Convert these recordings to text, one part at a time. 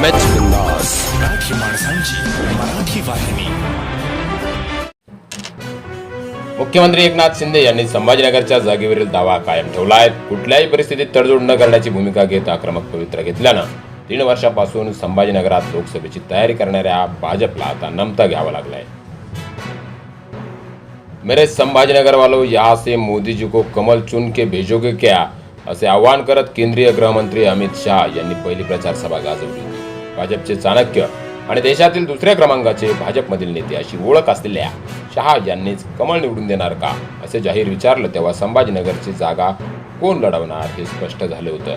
M बिंदास मराठी माणसांची मराठी वाहिनी मुख्यमंत्री एकनाथ शिंदे यांनी संभाजीनगरच्या जागेवरील दावा कायम ठेवला आहे कुठल्याही परिस्थितीत तडजोड न करण्याची भूमिका घेत आक्रमक पवित्रा घेतल्यानं तीन वर्षापासून संभाजीनगरात लोकसभेची तयारी करणाऱ्या भाजपला आता नमता घ्यावा लागलाय. मेरे संभाजीनगर वालों यहाँ से मोदी जी को कमल चुन के भेजोगे क्या? असे आवाहन करत केंद्रीय गृहमंत्री अमित शहा यांनी पहिली प्रचार सभा गाजवली. भाजपचे चाणक्य आणि देशातील दुसऱ्या क्रमांकाचे भाजपमधील नेते अशी ओळख असलेल्या शहा यांनीच कमळ निवडून देणार का? असे जाहीर विचारलं तेव्हा संभाजीनगरची जागा कोण लढवणार हे स्पष्ट झाले होतं.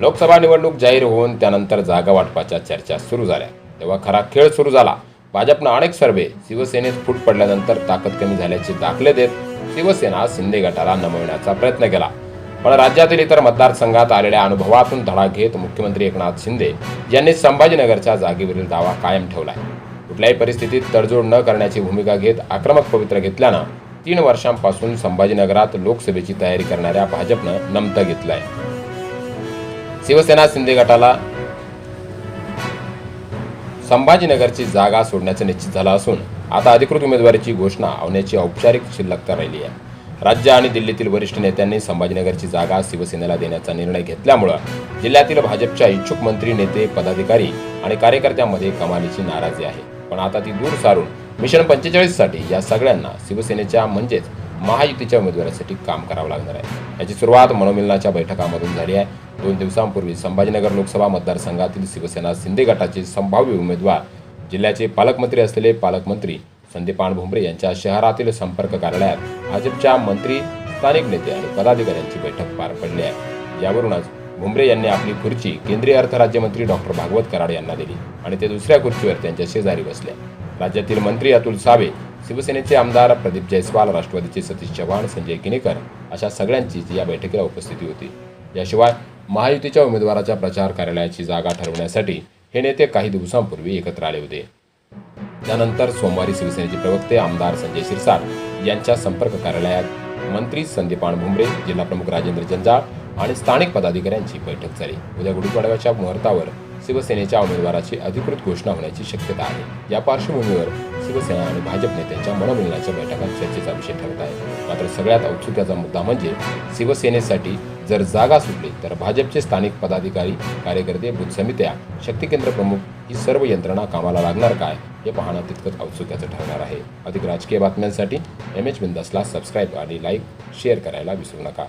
लोकसभा निवडणूक जाहीर होऊन त्यानंतर जागा वाटपाच्या चर्चा सुरू झाल्या. तेव्हा खरा खेळ सुरू झाला. भाजपनं अनेक सर्वे शिवसेनेत फूट पडल्यानंतर ताकद कमी झाल्याचे दाखले देत शिवसेना शिंदे गटाला नमविण्याचा प्रयत्न केला. पण राज्यातील इतर मतदारसंघात आलेल्या अनुभवातून धडा घेत मुख्यमंत्री एकनाथ शिंदे यांनी संभाजीनगरच्या जागेवरील दावा कायम ठेवलाय. कुठल्याही परिस्थितीत तडजोड न करण्याची भूमिका घेत आक्रमक पवित्र घेतल्यानं तीन वर्षांपासून संभाजीनगरात लोकसभेची तयारी करणाऱ्या भाजपनं नमतं घेतलंय. शिवसेना शिंदे गटाला संभाजीनगरची जागा सोडण्याचं निश्चित झालं असून आता अधिकृत उमेदवारीची घोषणा होण्याची औपचारिक शिल्लकता राहिली आहे. राज्य आणि दिल्लीतील वरिष्ठ नेत्यांनी संभाजीनगरची जागा शिवसेनेला देण्याचा निर्णय घेतल्यामुळं जिल्ह्यातील भाजपच्या इच्छुक मंत्री नेते पदाधिकारी आणि कार्यकर्त्यांमध्ये कमालीची नाराजी आहे. पण आता ती दूर सारून मिशन पंचेचाळीससाठी या सगळ्यांना शिवसेनेच्या म्हणजेच महायुतीच्या उमेदवारासाठी काम करावं लागणार आहे. याची सुरुवात मनोमिलनाच्या बैठकामधून झाली आहे. दोन दिवसांपूर्वी संभाजीनगर लोकसभा मतदारसंघातील शिवसेना शिंदे गटाचे संभाव्य उमेदवार जिल्ह्याचे पालकमंत्री असलेले पालकमंत्री संदीपान भुमरे यांच्या शहरातील संपर्क कार्यालयात भाजपच्या मंत्री स्थानिक नेते आणि पदाधिकाऱ्यांची बैठक पार पडली आहे. यावरूनच भुमरे यांनी आपली खुर्ची केंद्रीय अर्थ राज्यमंत्री डॉक्टर भागवत कराड यांना दिली आणि ते दुसऱ्या खुर्चीवर त्यांच्या शेजारी बसले. राज्यातील मंत्री अतुल सावे शिवसेनेचे आमदार प्रदीप जयस्वाल राष्ट्रवादीचे सतीश चव्हाण संजय किनेकर अशा सगळ्यांचीच या बैठकीला उपस्थिती होती. याशिवाय महायुतीच्या उमेदवाराच्या प्रचार कार्यालयाची जागा ठरवण्यासाठी हे नेते काही दिवसांपूर्वी एकत्र आले होते. त्यानंतर सोमवारी शिवसेनेचे प्रवक्ते आमदार संजय शिरसाट यांच्या संपर्क कार्यालयात मंत्री संदीपान भुमरे जिल्हाप्रमुख राजेंद्र जंजाळ आणि स्थानिक पदाधिकाऱ्यांची बैठक झाली. उद्या गुढीपाडव्याच्या मुहूर्तावर शिवसेनेच्या उमेदवाराची अधिकृत घोषणा होण्याची शक्यता आहे. या पार्श्वभूमीवर शिवसेना आणि भाजप नेत्यांच्या मनोमिलनाच्या बैठकात चर्चेचा विषय ठरत आहे. मात्र सगळ्यात औत्सुक्याचा मुद्दा म्हणजे शिवसेनेसाठी जर जागा सुटली तर भाजपचे स्थानिक पदाधिकारी कार्यकर्ते बूथ समित्या शक्ती केंद्र प्रमुख ही सर्व यंत्रणा कामाला लागणार काय? हे पाहणं तितकंच औत्सुक्याचं ठरणार आहे. अधिक राजकीय बातम्यांसाठी एम एच बिंदासला सबस्क्राईब आणि लाईक शेअर करायला विसरू नका.